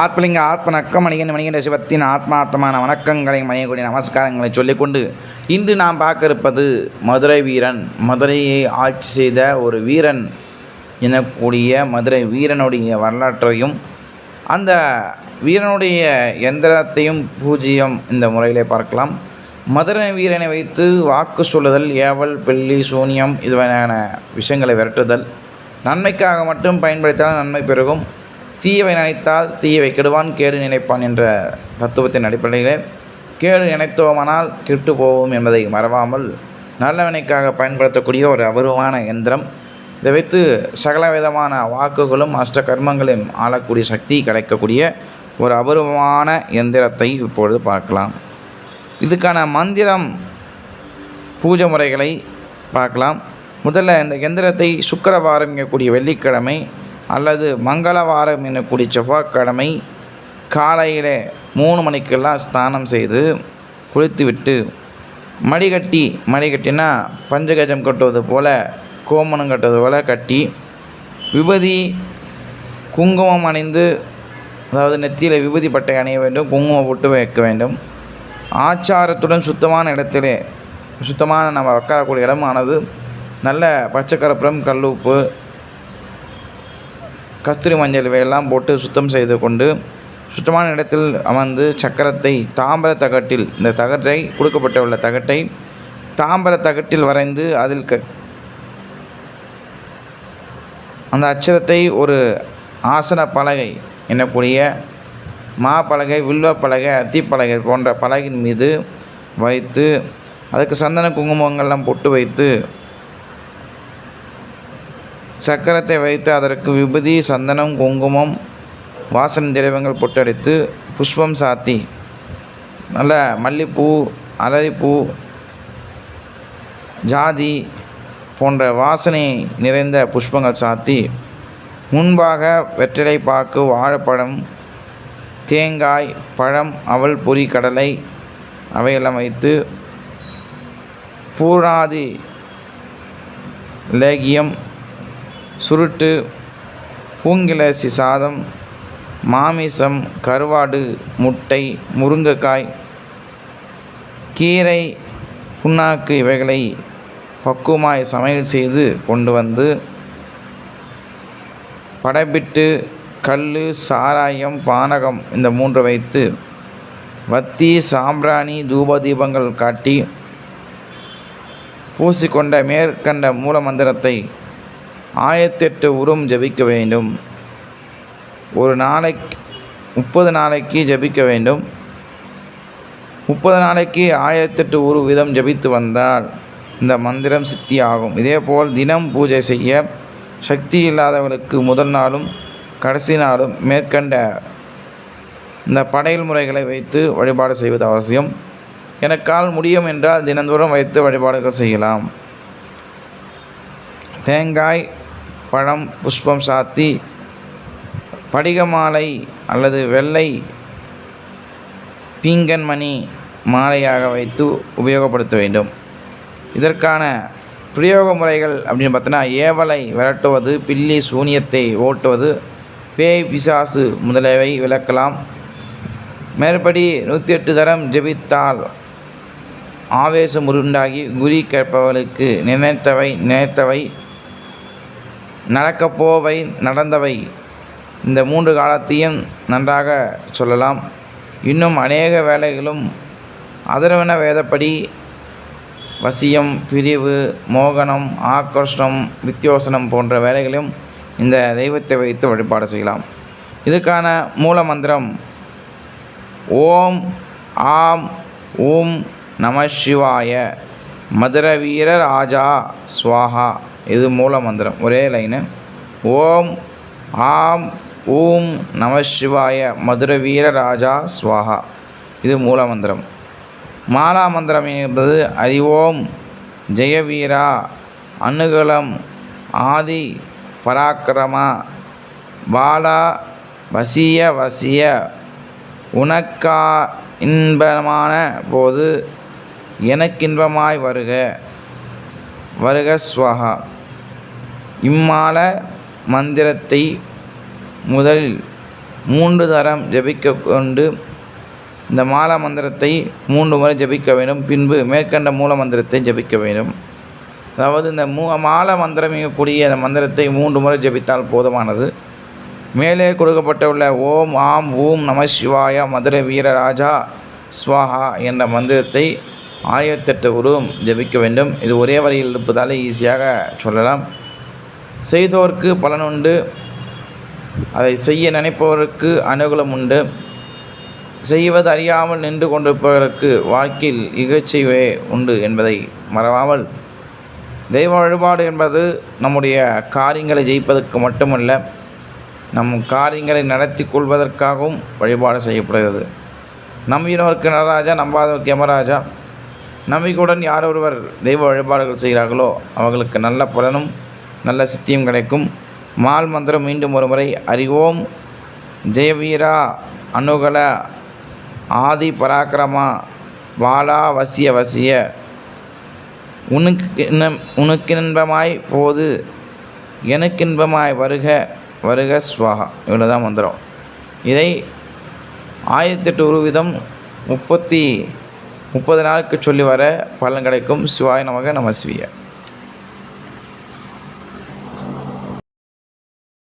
ஆத்மலிங்க ஆத்மனக்கம் மணிகன் மணிகண்ட சிவத்தின் ஆத்மார்த்தமான வணக்கங்களை மணியக்கூடிய நமஸ்காரங்களை சொல்லிக்கொண்டு இன்று நாம் பார்க்க இருப்பது மதுரை வீரன். மதுரையை ஆட்சி செய்த ஒரு வீரன் எனக்கூடிய மதுரை வீரனுடைய வரலாற்றையும் அந்த வீரனுடைய எந்திரத்தையும் பூஜ்ஜியம் இந்த முறையிலே பார்க்கலாம். மதுரை வீரனை வைத்து வாக்கு சொல்லுதல் ஏவல் பெல்லி சூனியம் இதுவகையான விஷயங்களை விரட்டுதல். நன்மைக்காக மட்டும் பயன்படுத்தினால் நன்மை பெருகும். தீயவை நினைத்தால் தீயவை கெடுவான் கேடு நினைப்பான் என்ற தத்துவத்தின் அடிப்படையிலே கேடு நினைத்தோமானால் கெட்டு போவோம் என்பதை மறவாமல் நல்லவனைக்காக பயன்படுத்தக்கூடிய ஒரு அபூர்வமான எந்திரம். இதை வைத்து சகல விதமான வாக்குகளும் அஷ்ட கர்மங்களையும் ஆளக்கூடிய சக்தி கிடைக்கக்கூடிய ஒரு அபூர்வமான எந்திரத்தை இப்பொழுது பார்க்கலாம். இதுக்கான மந்திரம் பூஜை முறைகளை பார்க்கலாம். முதல்ல இந்த எந்திரத்தை சுக்கரவாரம் கூடிய வெள்ளிக்கிழமை அல்லது மங்களவாரம் எனக்கூடிய செவ்வாய்க்கிழமை காலையில் மூணு மணிக்கெல்லாம் ஸ்நானம் செய்து குளித்துவிட்டு மடிகட்டி மடிகட்டினா பஞ்சகஜம் கட்டுவது போல் கோமணம் கட்டுவது போல் கட்டி விபதி குங்குமம் அணிந்து அதாவது நெத்தியில் விபதி பட்டை அணிய வேண்டும் குங்குமம் போட்டு வைக்க வேண்டும். ஆச்சாரத்துடன் சுத்தமான இடத்திலே சுத்தமான நம்ம உட்காரக்கூடிய இடமானது. நல்ல பச்சைக்கரப்புறம் கல்லுப்பு கஸ்தூரி மஞ்சள் இவையெல்லாம் போட்டு சுத்தம் செய்து கொண்டு சுத்தமான இடத்தில் அமர்ந்து சக்கரத்தை தாம்பர தகட்டில் இந்த தகட்டை கொடுக்கப்பட்டுள்ள தகட்டை தாம்பர தகட்டில் வரைந்து அதில் க அந்த அச்சரத்தை ஒரு ஆசன பலகை எண்ணக்கூடிய மா பலகை வில்வ பலகை அத்திப்பலகை போன்ற பலகையின் மீது வைத்து அதுக்கு சந்தன குங்குமங்கள்லாம் பொட்டு வைத்து சக்கரத்தை வைத்து அதற்கு விபூதி சந்தனம் குங்குமம் வாசனை திரவங்கள் பொட்டடித்து புஷ்பம் சாத்தி. நல்ல மல்லிப்பூ அலரிப்பூ ஜாதி போன்ற வாசனை நிறைந்த புஷ்பங்கள் சாத்தி. முன்பாக வெற்றிலை பாக்கு வாழைப்பழம் தேங்காய் பழம் அவல் பொரி கடலை அவையெல்லாம் வைத்து பூராதி லேகியம் சுருட்டு பூங்கிலசி சாதம் மாமிசம் கருவாடு முட்டை முருங்கைக்காய் கீரை புண்ணாக்கு இவைகளை பக்குவமாய் சமையல் செய்து கொண்டு வந்து படைப்பிட்டு கல் சாராயம் பானகம் இந்த மூன்று வைத்து வத்தி சாம்பிராணி தூப தீபங்கள் காட்டி பூசிக்கொண்ட மேற்கண்ட மூல மந்திரத்தை ஆயிரத்தெட்டு உரும் ஜபிக்க வேண்டும். ஒரு நாளைக்கு முப்பது நாளைக்கு ஜபிக்க வேண்டும். முப்பது நாளைக்கு ஆயிரத்தெட்டு உரு வீதம் ஜபித்து வந்தால் இந்த மந்திரம் சித்தி ஆகும் இதேபோல் தினம் பூஜை செய்ய சக்தி இல்லாதவர்களுக்கு முதல் நாளும் கடைசி நாளும் மேற்கண்ட இந்த படையல் முறைகளை வைத்து வழிபாடு செய்வது அவசியம். எனக்கால் முடியும் என்றால் தினந்தோறும் வைத்து வழிபாடுகள் செய்யலாம். தேங்காய் பழம் புஷ்பம் சாத்தி படிக மாலை அல்லது வெள்ளை பீங்கன்மணி மாலையாக வைத்து உபயோகப்படுத்த வேண்டும். இதற்கான பிரயோக முறைகள் அப்படின்னு பார்த்தோன்னா ஏவலை விரட்டுவது பில்லி சூனியத்தை ஓட்டுவது பேய் பிசாசு முதலியவை விளக்கலாம். மேற்படி நூற்றி எட்டு தரம் ஜெபித்தால் ஆவேசம் உருண்டாகி குறி கேட்பவர்களுக்கு நினைத்தவை நினைத்தவை. நடக்கப்போவை நடந்தவை. இந்த மூன்று காலத்தையும் நன்றாக சொல்லலாம். இன்னும் அநேக வேலைகளும் அதர்வன வேதப்படி வசியம் பிரிவு மோகனம் ஆக்கர்ஷணம் வித்தியோசனம் போன்ற வேலைகளையும் இந்த தெய்வத்தை வைத்து வழிபாடு செய்யலாம். இதுக்கான மூல மந்திரம் ஓம் ஆம் ஓம் நம சிவாய. மதுர வீர ராஜா ஸ்வாஹா. இது மூல மந்திரம். ஒரே லைனு. ஓம் ஆம் ஓம் நம சிவாய மதுர வீர ராஜா ஸ்வாஹா. இது மூல மந்திரம். மாலா மந்திரம் என்பது அறிவோம் ஜெயவீரா அனுகலம் ஆதி பராக்கிரமா பாலா வசிய வசிய உனக்கா இன்பமான போது எனக்கின்பமாய் வருக. வருக ஸ்வஹா. இம்மால மந்திரத்தை முதல் மூன்று தரம் ஜபிக்க கொண்டு இந்த மாலா மந்திரத்தை மூன்று முறை ஜபிக்க வேண்டும். பின்பு மேற்கண்ட மூல மந்திரத்தை ஜபிக்க வேண்டும். அதாவது இந்த மூ மால மந்திரம் கூடிய அந்த மந்திரத்தை மூன்று முறை ஜபித்தால் போதுமானது. மேலே கொடுக்கப்பட்டுள்ள ஓம் ஆம் ஊம் நம சிவாய மதுரை வீரராஜா ஸ்வாஹா என்ற மந்திரத்தை ஆயிரத்தெட்டு உருவம் ஜபிக்க வேண்டும். இது ஒரே வரையில் இருப்பதால் ஈஸியாக சொல்லலாம். செய்தோர்க்கு பலனுண்டு அதை செய்ய நினைப்பவருக்கு அனுகூலம் உண்டு. செய்வது அறியாமல் நின்று கொண்டிருப்பவர்களுக்கு வாழ்க்கையில் இகழ்ச்சியே உண்டு என்பதை மறவாமல். தெய்வ வழிபாடு என்பது நம்முடைய காரியங்களை ஜெயிப்பதற்கு மட்டுமல்ல நம் காரியங்களை நடத்தி கொள்வதற்காகவும் வழிபாடு செய்யப்படுகிறது. நம்பினவருக்கு நடராஜா நம்பாதவருக்கு யமராஜா நம்பிக்கையுடன் யார் ஒருவர் தெய்வ வழிபாடுகள் செய்கிறார்களோ அவர்களுக்கு நல்ல பலனும் நல்ல சித்தியும் கிடைக்கும். மால் மந்திரம் மீண்டும் ஒரு முறை அறிவோம் ஜெயவீரா அனுகல ஆதி பராக்கிரமா வாலா வசிய வசிய. உனக்கு இன்பமாய் போது எனக்கு இன்பமாய் வருக வருக ஸ்வாகா இவ்வளோ தான் மந்திரம். இதை ஆயிரத்தெட்டு ஒரு விதம் முப்பத்தி முப்பது நாளுக்கு சொல்லி வர பலன் கிடைக்கும். சிவாய நமக நம சிவிய.